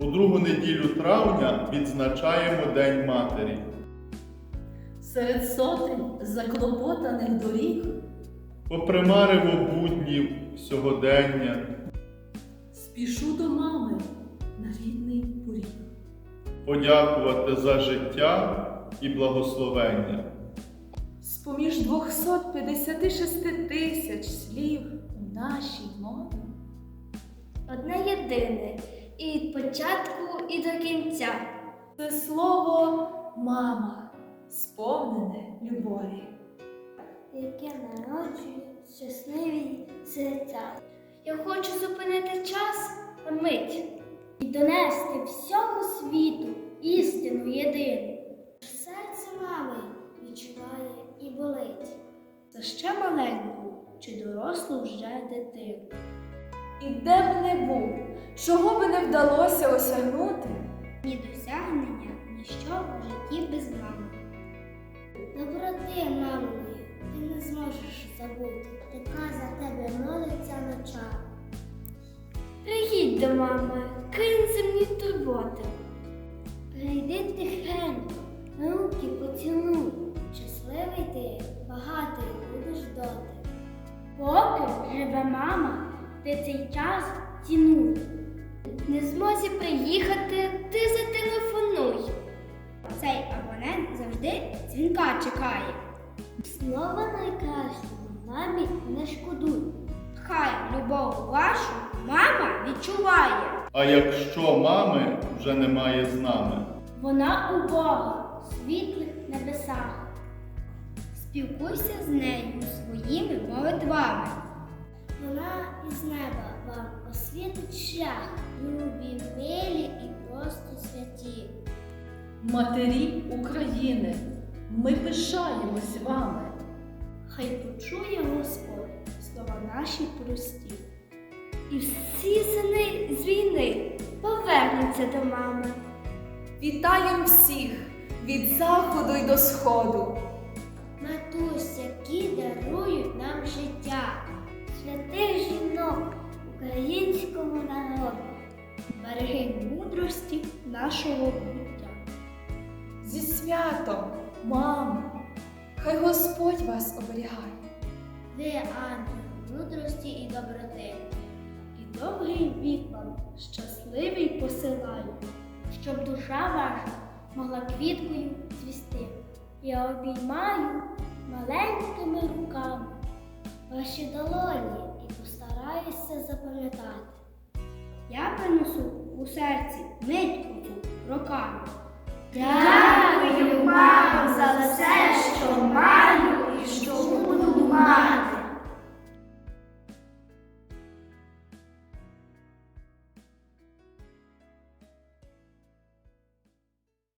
У другу неділю травня відзначаємо День Матері. Серед сотень заклопотаних доріг Попримариво буднів сьогодення, спішу до мами на рідний поріг. подякувати за життя і благословення. З-поміж 256 тисяч слів У нашій мові Одне єдине, і від початку, і до кінця. це слово мама, сповнене любові. яке народжує щасливі серця. Я хочу зупинити час на мить і донести всьому світу істину єдину. Серце мами відчуває і болить. Це ще маленьку чи дорослу вже дитину. І де б не був, чого би не вдалося осягнути, Ні досягнення, ніщо в житті без мами. Доброти, мамою, ти не зможеш забути, яка за тебе молиться ночами. Приїдь до мами, кинь земні турботи. Прийди тихенько, руки поцілуй. Щасливий ти, багатий будеш доти. Поки живе мама, ти цей час цінуй. Не змозі приїхати, ти зателефонуй. Цей абонент завжди дзвінка чекає. Слово найкращого мамі не шкодуй. Хай любов вашу мама відчуває. А якщо мами вже немає з нами, Вона у Бога у світлих небесах. Спілкуйся з нею своїми молитвами. Вона із неба вам освітить шлях, любі, милі і просто святі. матері України, ми пишаємось вами. Хай почує Господь слова наші прості. І всі сини з війни повернуться до мами. вітаєм всіх від заходу й до сходу. Матусь, які дарують нам життя, святих жінок українського народу, береги мудрості нашого буття. Зі святом, мамо, хай Господь вас оберігає. Ви ангел мудрості і доброти, і довгий вік вам щасливий посилаю, щоб душа ваша могла квіткою цвісти. Я обіймаю маленькими руками ваші долоні запам'ятати. Я принесу у серці нитку цю роками. Дякую, мамо, за все, що.